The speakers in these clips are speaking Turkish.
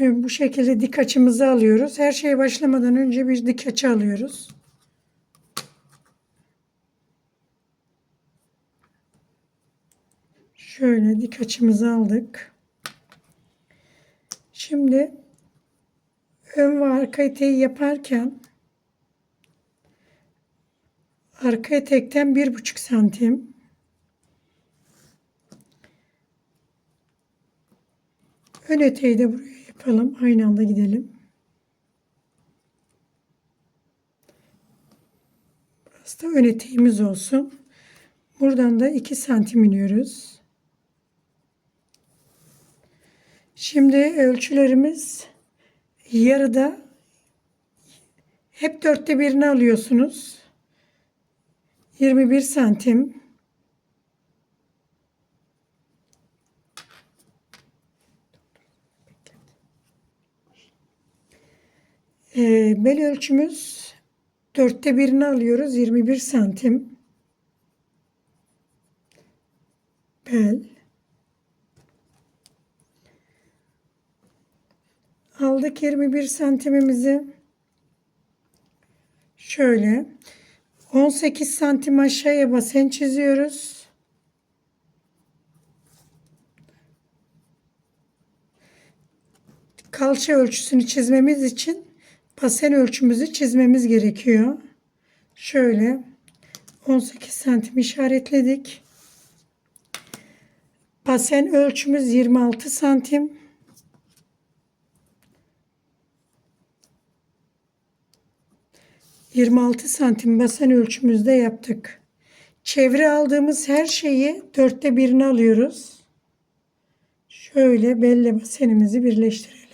Bu şekilde dik açımızı alıyoruz. Her şeye başlamadan önce bir dik açı alıyoruz. Şöyle dik açımızı aldık. Şimdi ön ve arka eteği yaparken arka etekten bir buçuk santim ön eteği de buraya yapalım. Aynı anda gidelim. Burası da ön eteğimiz olsun. Buradan da 2 santim iniyoruz. Şimdi ölçülerimiz yarıda hep dörtte birini alıyorsunuz. 21 santim. Ee, bel ölçümüz dörtte birini alıyoruz. 21 santim. Bel. Aldık 21 santimimizi. Şöyle 18 santim aşağıya basen çiziyoruz. Kalça ölçüsünü çizmemiz için basen ölçümüzü çizmemiz gerekiyor. Şöyle 18 santim işaretledik. Basen ölçümüz 26 santim. ...26 santim basen ölçümüzde yaptık. Çevre aldığımız her şeyi dörtte birini alıyoruz. Şöyle belle basenimizi birleştirelim.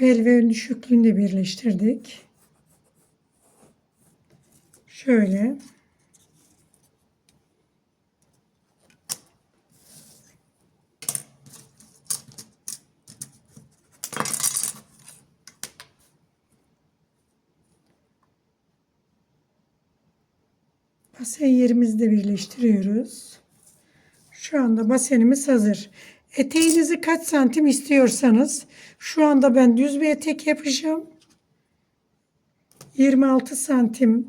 Bel ve ön düşüklüğünü birleştirdik. Şöyle. Basen yerimizi de birleştiriyoruz. Şu anda basenimiz hazır. Eteğinizi kaç santim istiyorsanız şu anda ben düz bir etek yapacağım. 26 santim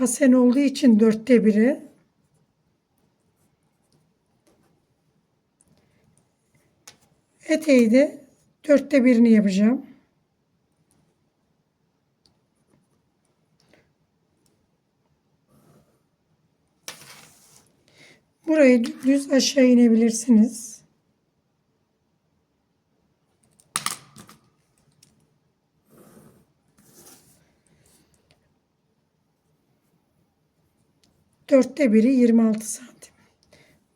basen olduğu için dörtte biri. Eteği de dörtte birini yapacağım. Burayı düz aşağı inebilirsiniz. Dörtte biri 26 santim.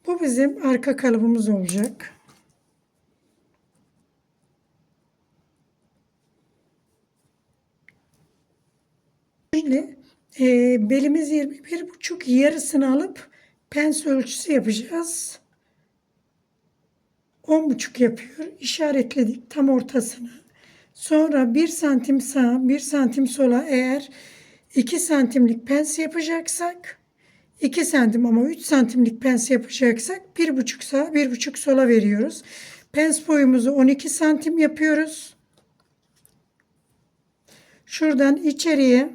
Bu bizim arka kalıbımız olacak. Şimdi e, belimiz 21 buçuk yarısını alıp pens ölçüsü yapacağız. 10 buçuk yapıyor. İşaretledik tam ortasını. Sonra 1 santim sağa 1 santim sola eğer 2 santimlik pens yapacaksak 2 santim ama 3 santimlik pens yapacaksak 1,5 sağa 1,5 sola veriyoruz. Pens boyumuzu 12 santim yapıyoruz. Şuradan içeriye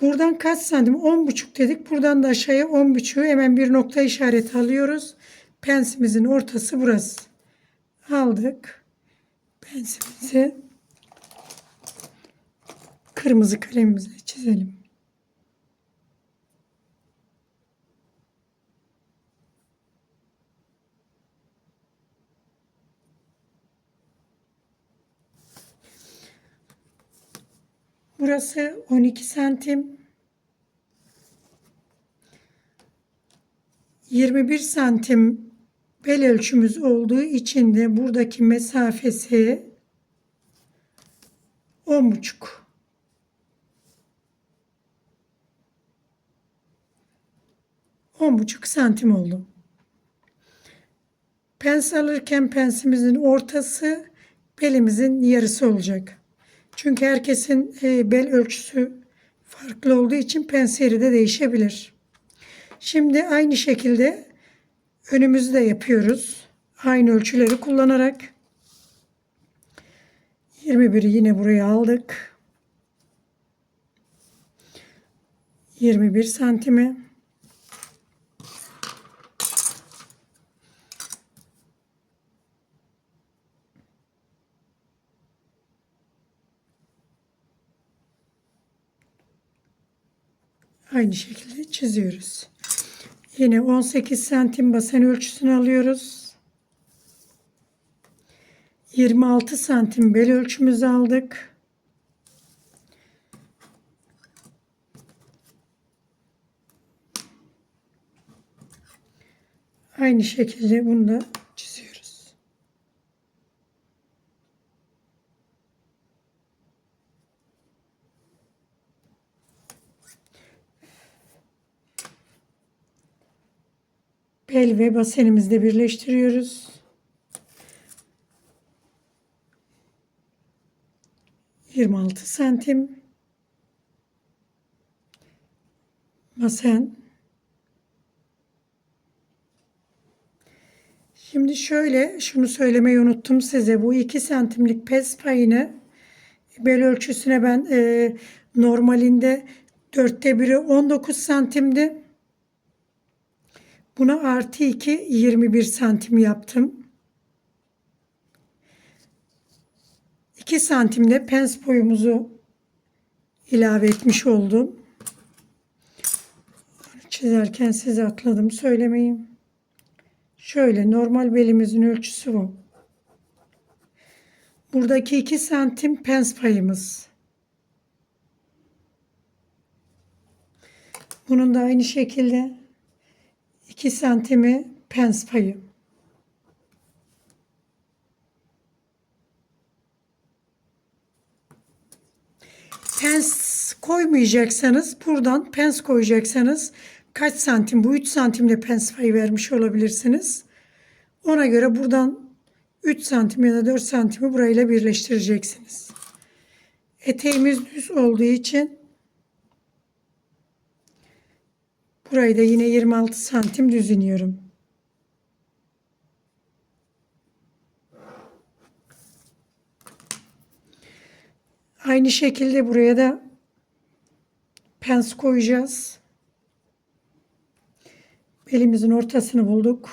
buradan kaç santim 10,5 dedik. Buradan da aşağıya 10,5'u hemen bir nokta işareti alıyoruz. Pensimizin ortası burası. Aldık. Pensimizi kırmızı kalemimizle çizelim. Burası 12 santim. 21 santim bel ölçümüz olduğu için de buradaki mesafesi 10,5. On buçuk santim oldu. Pens alırken pensimizin ortası belimizin yarısı olacak. Çünkü herkesin e, bel ölçüsü farklı olduğu için penseri de değişebilir. Şimdi aynı şekilde önümüzü de yapıyoruz. Aynı ölçüleri kullanarak 21'i yine buraya aldık. 21 santimi. Aynı şekilde çiziyoruz. Yine 18 santim basen ölçüsünü alıyoruz. 26 santim bel ölçümüzü aldık. Aynı şekilde bunu da çiziyoruz. Bel ve basenimizde birleştiriyoruz. Yirmi altı santim. Basen. Şimdi şöyle şunu söylemeyi unuttum size. Bu 2 santimlik pes payını bel ölçüsüne ben e, normalinde dörtte biri 19 santimdi. Buna artı 2 21 santim yaptım. 2 santimde pens boyumuzu ilave etmiş oldum. Çizerken size atladım söylemeyeyim. Şöyle normal belimizin ölçüsü bu. Buradaki 2 santim pens payımız. Bunun da aynı şekilde 2 santimi pens payı. Pens koymayacaksanız buradan pens koyacaksanız kaç santim bu 3 santimde pens payı vermiş olabilirsiniz. Ona göre buradan 3 santim ya da 4 santimi burayla birleştireceksiniz. Eteğimiz düz olduğu için burayı da yine 26 santim düz iniyorum. Aynı şekilde buraya da pens koyacağız. Belimizin ortasını bulduk.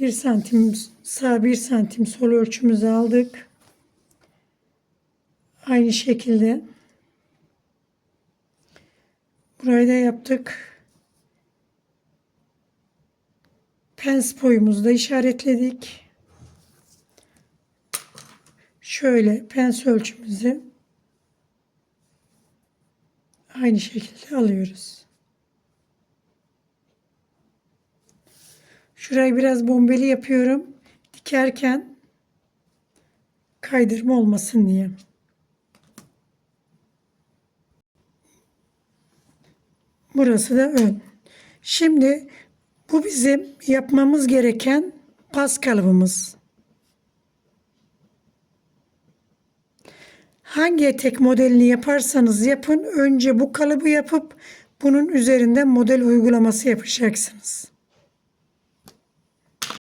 Bir santim sağ bir santim sol ölçümüzü aldık. Aynı şekilde burayı da yaptık. Pens boyumuzu da işaretledik. Şöyle pens ölçümüzü aynı şekilde alıyoruz. Şurayı biraz bombeli yapıyorum. Dikerken kaydırma olmasın diye. Burası da ön. Şimdi bu bizim yapmamız gereken pas kalıbımız. Hangi etek modelini yaparsanız yapın önce bu kalıbı yapıp bunun üzerinden model uygulaması yapacaksınız.